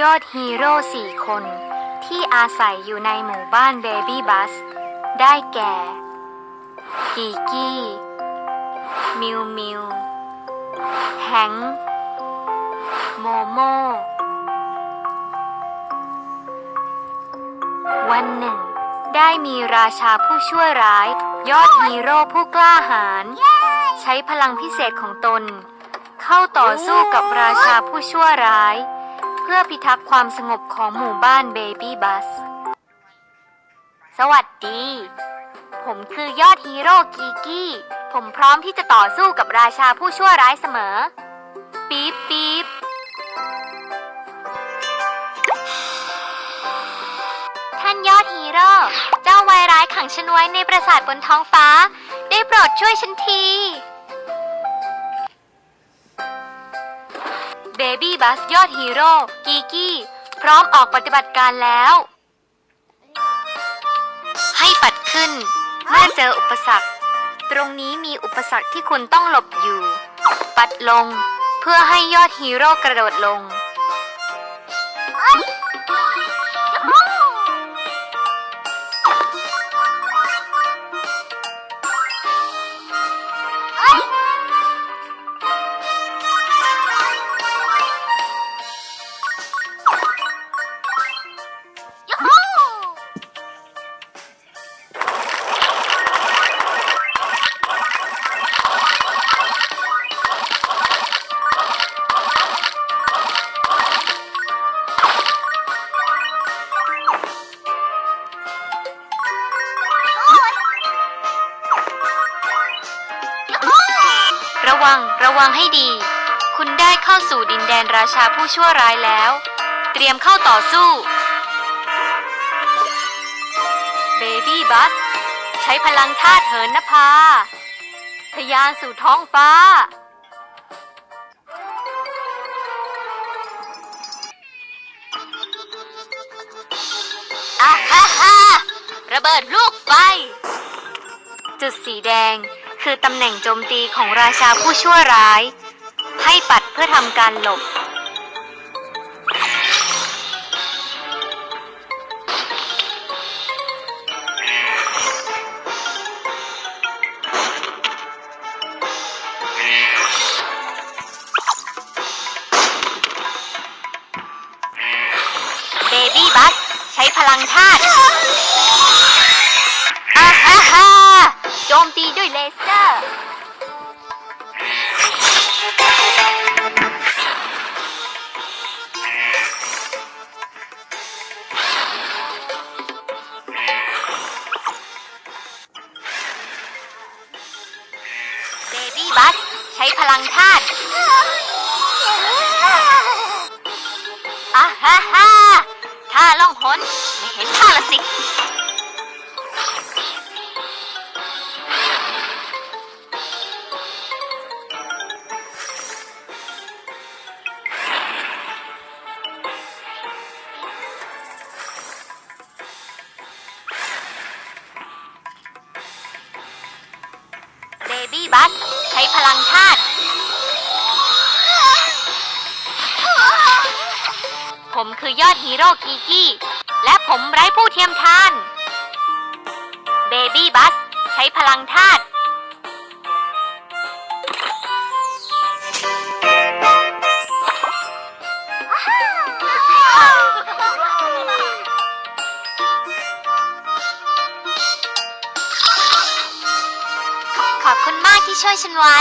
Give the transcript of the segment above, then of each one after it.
ยอดฮีโร่สี่คน ที่อาศัยอยู่ในหมู่บ้านเบบี้บัส ได้แก่ กีกี้ มิวมิว แฮง โมโม วันหนึ่ง ได้มีราชาผู้ชั่วร้าย ยอดฮีโร่ผู้กล้าหาญใช้พลังพิเศษของตน เข้าต่อสู้กับราชาผู้ชั่วร้าย เพื่อพิทักษ์ความสงบของหมู่บ้านเบบี้บัส สวัสดี ผมคือยอดฮีโร่กีกี้ ผมพร้อมที่จะต่อสู้กับราชาผู้ชั่วร้ายเสมอ ปี๊บปี๊บท่านยอดฮีโร่ เจ้าวายร้ายขังฉันไว้ในปราสาทบนท้องฟ้า ได้โปรดช่วยฉันที บี้บัสยอดฮีโร่กีกี้ พร้อมออกปฏิบัติการแล้ว ให้ปัดขึ้น เมื่อเจออุปสรรค ตรงนี้มีอุปสรรคที่คุณต้องหลบอยู่ ปัดลง เพื่อให้ยอดฮีโร่กระโดดลง วัง ระวังให้ดี คุณได้เข้าสู่ดินแดนราชาผู้ชั่วร้ายแล้ว เตรียมเข้าต่อสู้ เบบี้บัส ใช้พลังธาตุเหินนภาทะยานสู่ท้องฟ้าอะฮ่าฮ่าระเบิดลูกไฟ จุดสีแดง คือตำแหน่งโจมตีของราชาผู้ชั่วร้าย ให้ปัดเพื่อทำการหลบ เบบี้บัสใช้พลังธาตุอาฮ่า จมตีด้วยเลเซอร์เบบี้บัสใช้พลังธาตุอ่าฮ่าฮ่าท่าล่องหนไม่เห็นท่าละสิ บบี้บัส ใช้พลังธาตุผมคือยอดฮีโร่กีกี้ และผมไร้ผู้เทียมทาน เบบี้บัส ใช้พลังธาตุ อบคุณมากที่ช่วยฉันไว้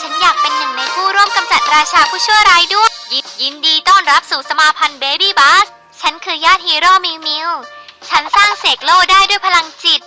ฉันอยากเป็นหนึ่งในผู้ร่วมกำจัดราชาผู้ชั่วร้ายด้วย ยินยินดีต้อนรับสู่สมาพันธ์เบบี้บัสฉันคือยอดฮีโร่มิวมิว ฉันสร้างเสกโลได้ด้วยพลังจิต